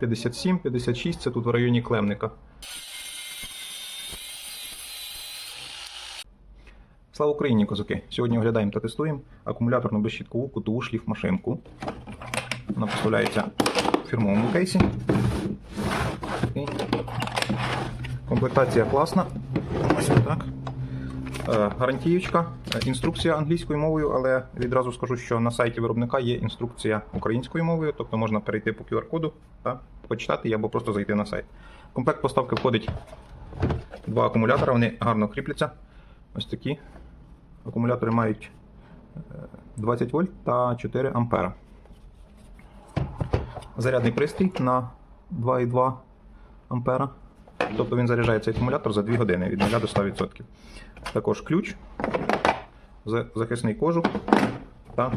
57, 56 це тут в районі Клемника. Слава Україні, козаки! Сьогодні оглядаємо та тестуємо акумуляторну безщіткову кутову шліфмашинку. Вона поставляється в фірмовому кейсі. Такий. Комплектація класна. Ось так. Е, Гарантієчка, Е, інструкція англійською мовою, але відразу скажу, що на сайті виробника є інструкція українською мовою, тобто можна перейти по QR-коду та почитати або просто зайти на сайт. В комплект поставки входить два акумулятора, вони гарно кріпляться. Ось такі. Акумулятори мають е, 20 вольт та 4 ампера. Зарядний пристрій на 2,2 ампера. Тобто він заряджає цей акумулятор за 2 години від 0 до 100%. Також ключ, захисний кожух та,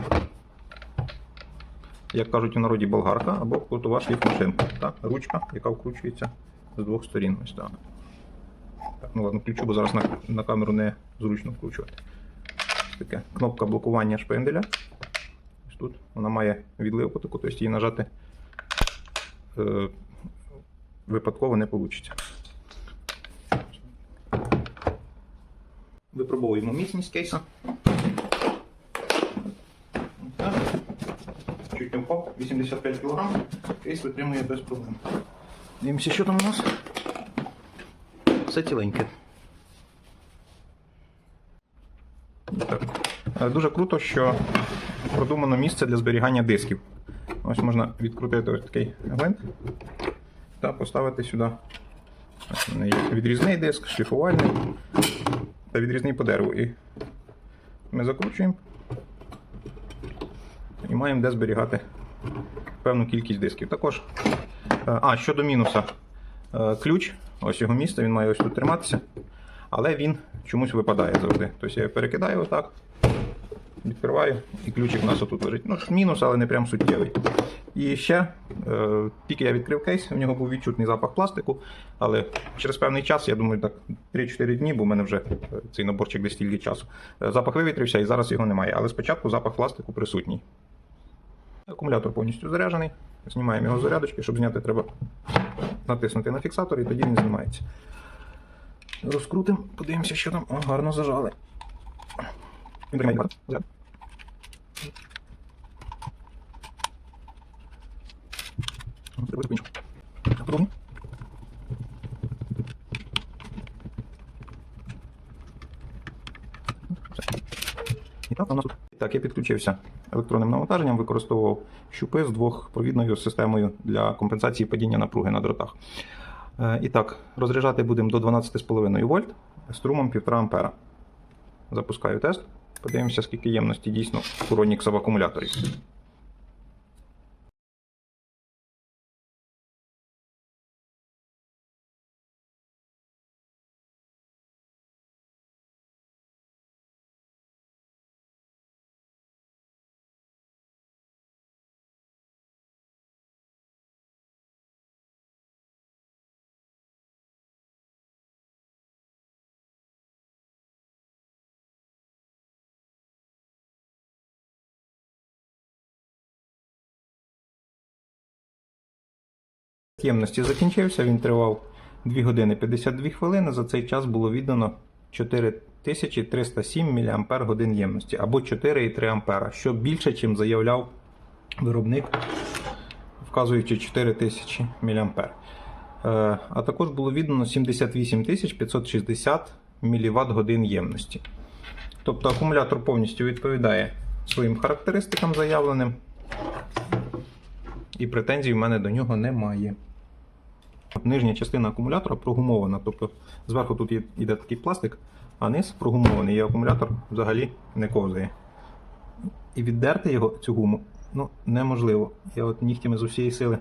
як кажуть у народі, болгарка або кутова шліфмашинка. Та ручка, яка вкручується з двох сторін. Ось так. Так, ну ладно, ключу, бо зараз на, на камеру не зручно вкручувати. Таке. Кнопка блокування шпинделя. Ось тут вона має відливку таку, тобто її нажати е, випадково не вийде. Випробовуємо міцність кейса. Чуть не впав, 85 кг. Кейс витримує без проблем. Дивимося, що там у нас. Все ціленьке. Так. Дуже круто, що продумано місце для зберігання дисків. Ось можна відкрутити ось такий гвинт та поставити сюди. Ось є відрізний диск, шліфувальний та відрізний по дереву. І ми закручуємо і маємо де зберігати певну кількість дисків. Також, е, а, щодо мінуса, Е, ключ, ось його місце, він має ось тут триматися, але він чомусь випадає завжди. Тобто я перекидаю отак, відкриваю, і ключик у нас отут лежить. Ну, мінус, але не прям суттєвий. І ще, е, тільки я відкрив кейс, в нього був відчутний запах пластику, але через певний час, я думаю, так 3-4 дні, бо в мене вже е, цей наборчик десь стільки часу. е, Запах вивітрився і зараз його немає. Але спочатку запах пластику присутній. Акумулятор повністю заряджений. Знімаємо його з зарядочки, щоб зняти, треба натиснути на фіксатор і тоді він знімається. Розкрутимо, подивимося, що там. О, гарно зажали. Він тримає по-іншому. Так, подобно. І. Так, я підключився електронним навантаженням, використовував щупи з двохпровідною системою для компенсації падіння напруги на дротах. Е, І так, розряджати будемо до 12,5 вольт струмом 1,5 ампера. Запускаю тест. Подивимося, скільки ємності дійсно у Ronix в акумуляторі. Ємності закінчився, він тривав 2 години 52 хвилини. За цей час було віддано 4307 мАч ємності або 4,3 ампера, що більше, ніж заявляв виробник, вказуючи 4000 мА. Е, А також було віддано 78 560 мВт ємності. Тобто акумулятор повністю відповідає своїм характеристикам заявленим, і претензій в мене до нього немає. Нижня частина акумулятора прогумована, тобто зверху тут йде такий пластик, а низ прогумований, і акумулятор взагалі не ковзає. І віддерти його, цю гуму, ну, неможливо. Я от нігтями з усієї сили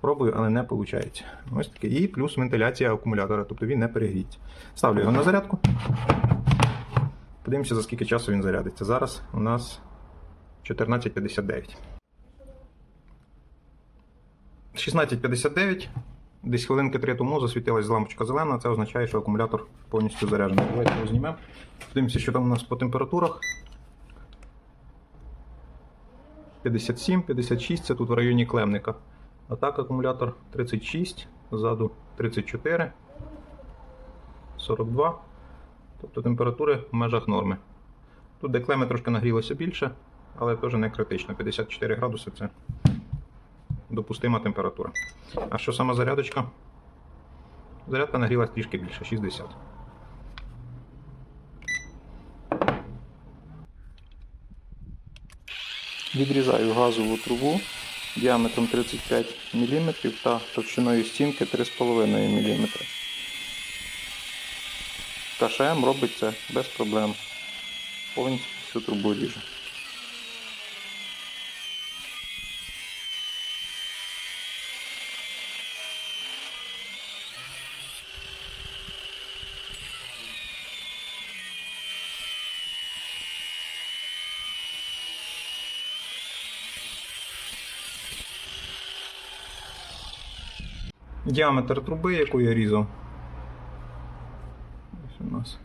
пробую, але не виходить. Ось таке. І плюс вентиляція акумулятора, тобто він не перегріється. Ставлю його на зарядку. Подивимося, за скільки часу він зарядиться. Зараз у нас 14.59. 16.59. Десь хвилинки три тому засвітилась лампочка зелена, це означає, що акумулятор повністю заряджений. Давайте його знімемо. Подивимося, що там у нас по температурах. 57, 56, це тут в районі клемника. А так акумулятор 36, ззаду 34, 42. Тобто температури в межах норми. Тут де клеми трошки нагрілося більше, але теж не критично. 54 градуси це допустима температура. А що сама зарядочка? Зарядка нагрілась трішки більше, 60. Відрізаю газову трубу діаметром 35 мм та товщиною стінки 3,5 мм. КШМ робить це без проблем. Повністю всю трубу ріже. Діаметр труби, яку я різав. Ось у нас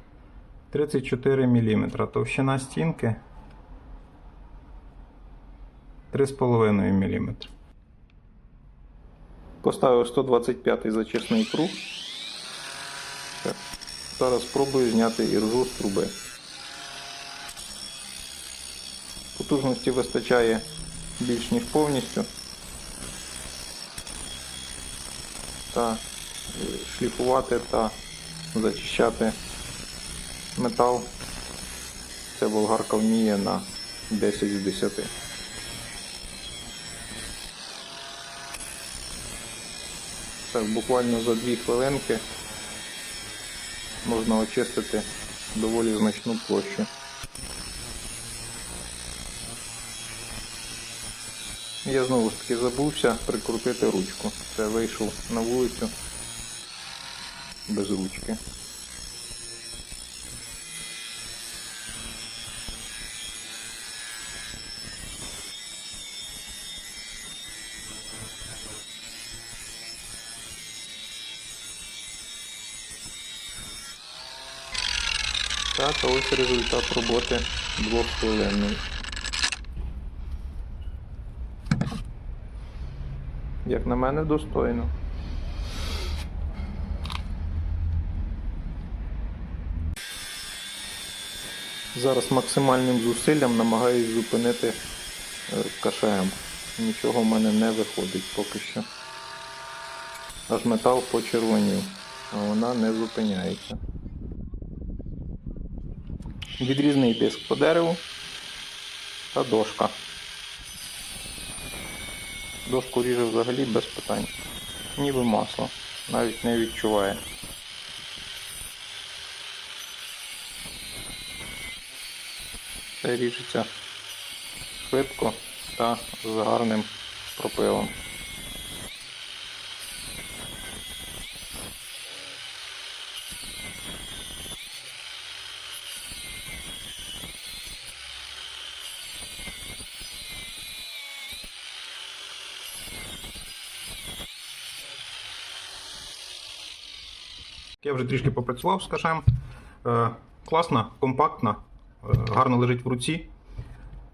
34 мм. Товщина стінки 3,5 мм. Поставив 125 зачисний круг. Зараз спробую зняти іржу з труби. Потужності вистачає більш ніж повністю. Та е, шліфувати та зачищати метал. Ця болгарка вміє на 10 з 10. Так, буквально за 2 хвилинки можна очистити доволі значну площу. Я знову ж таки забувся прикрутити ручку. Це вийшов на вулицю без ручки. Так, ось результат роботи двоххвилинний. Як на мене, достойно. Зараз максимальним зусиллям намагаюсь зупинити е, КШМ. Нічого в мене не виходить поки що. Аж метал почервонів, а вона не зупиняється. Відрізний диск по дереву та дошка. Дошку ріже взагалі без питань. Ніби масло. Навіть не відчуває. Це ріжеться швидко та з гарним пропилом. Вже трішки попрацював з кашем. Е, класна, компактна, е, гарно лежить в руці.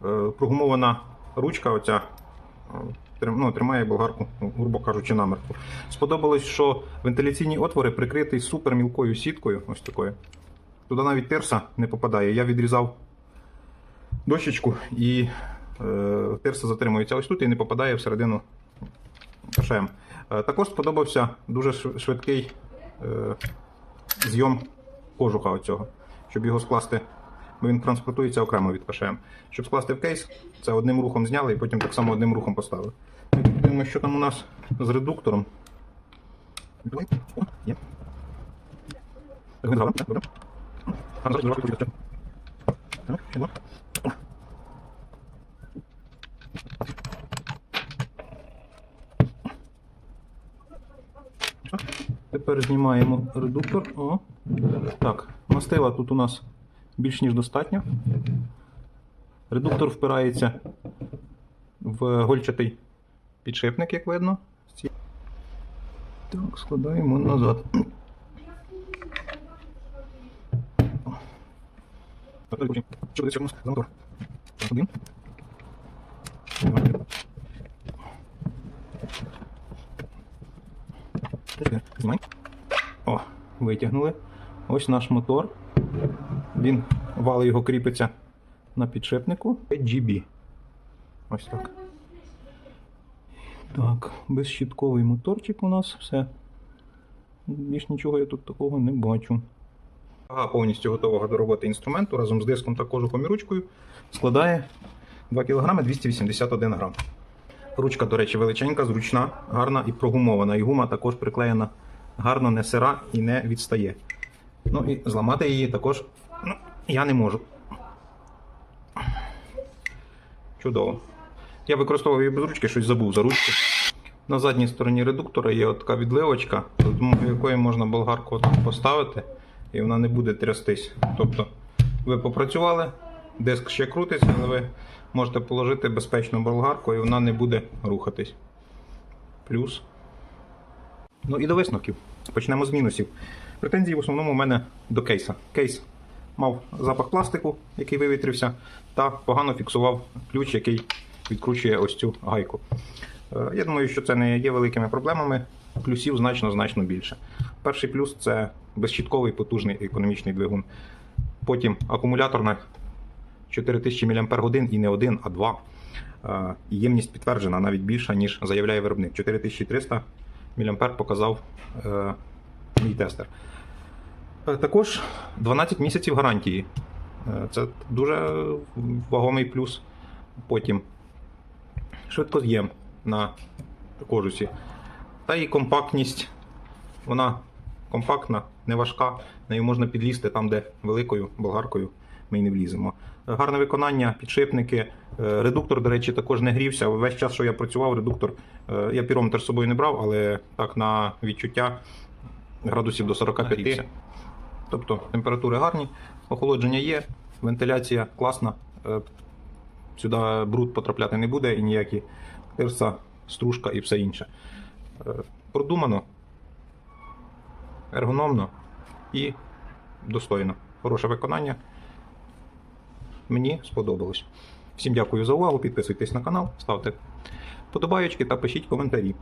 Е, прогумована ручка оця ну, тримає болгарку, ну, грубо кажучи, намертво. Сподобалось, що вентиляційні отвори прикриті супер мілкою сіткою. Ось такою. Туди навіть терса не попадає. Я відрізав дощечку і терса затримується ось тут і не попадає всередину кашем. Також сподобався дуже швидкий зйом кожуха оцього, щоб його скласти, бо він транспортується окремо від КШМ. Щоб скласти в кейс, це одним рухом зняли і потім так само одним рухом поставили. Ми що там у нас з редуктором. Так, він згадав, так, добре. А, зараз зразу включити. Так, ще два. Тепер знімаємо редуктор. О. Так, мастила тут у нас більш ніж достатньо. Редуктор впирається в гольчатий підшипник, як видно. Так, складаємо назад. Один. Знімай. Витягнули. Ось наш мотор. Він вали його кріпиться на підшипнику. GB. Ось так. Так, безщітковий моторчик у нас все. Більш нічого я тут такого не бачу. Вага повністю готового до роботи інструменту разом з диском та кожухом і ручкою складає 2 кг 281 грам. Ручка, до речі, величенька, зручна, гарна і прогумована. І гума також приклеєна гарно, не сира і не відстає. Ну і зламати її також ну, я не можу. Чудово. Я використовував її без ручки, щось забув за ручку. На задній стороні редуктора є така відливочка, в якої можна болгарку поставити, і вона не буде трястись. Тобто ви попрацювали, диск ще крутиться, але ви можете положити безпечну болгарку і вона не буде рухатись. Плюс. Ну і до висновків. Почнемо з мінусів. Претензії в основному у мене до кейса. Кейс мав запах пластику, який вивітрився, та погано фіксував ключ, який відкручує ось цю гайку. Е, Я думаю, що це не є великими проблемами. Плюсів значно значно більше. Перший плюс це безщітковий потужний економічний двигун. Потім акумулятор на 4000 мАч і не один, а два. Е, Ємність підтверджена навіть більша, ніж заявляє виробник. 4300 мА показав е, мій тестер. Е, Також 12 місяців гарантії. Е, Це дуже вагомий плюс. Потім швидкоз'єм на кожусі. Та і компактність. Вона компактна, не важка, нею можна підлізти там, де великою болгаркою ми й не вліземо. Гарне виконання, підшипники. Е, Редуктор, до речі, також не грівся. Весь час, що я працював, редуктор, е, я пірометр з собою не брав, але так на відчуття градусів до 45. Нагрівся. Тобто температури гарні, охолодження є, вентиляція класна. Е, Сюди бруд потрапляти не буде і ніякі тирса, стружка і все інше. Продумано, ергономно і достойно. Хороше виконання. Мені сподобалось. Всім дякую за увагу. Підписуйтесь на канал, ставте подобаєчки та пишіть коментарі.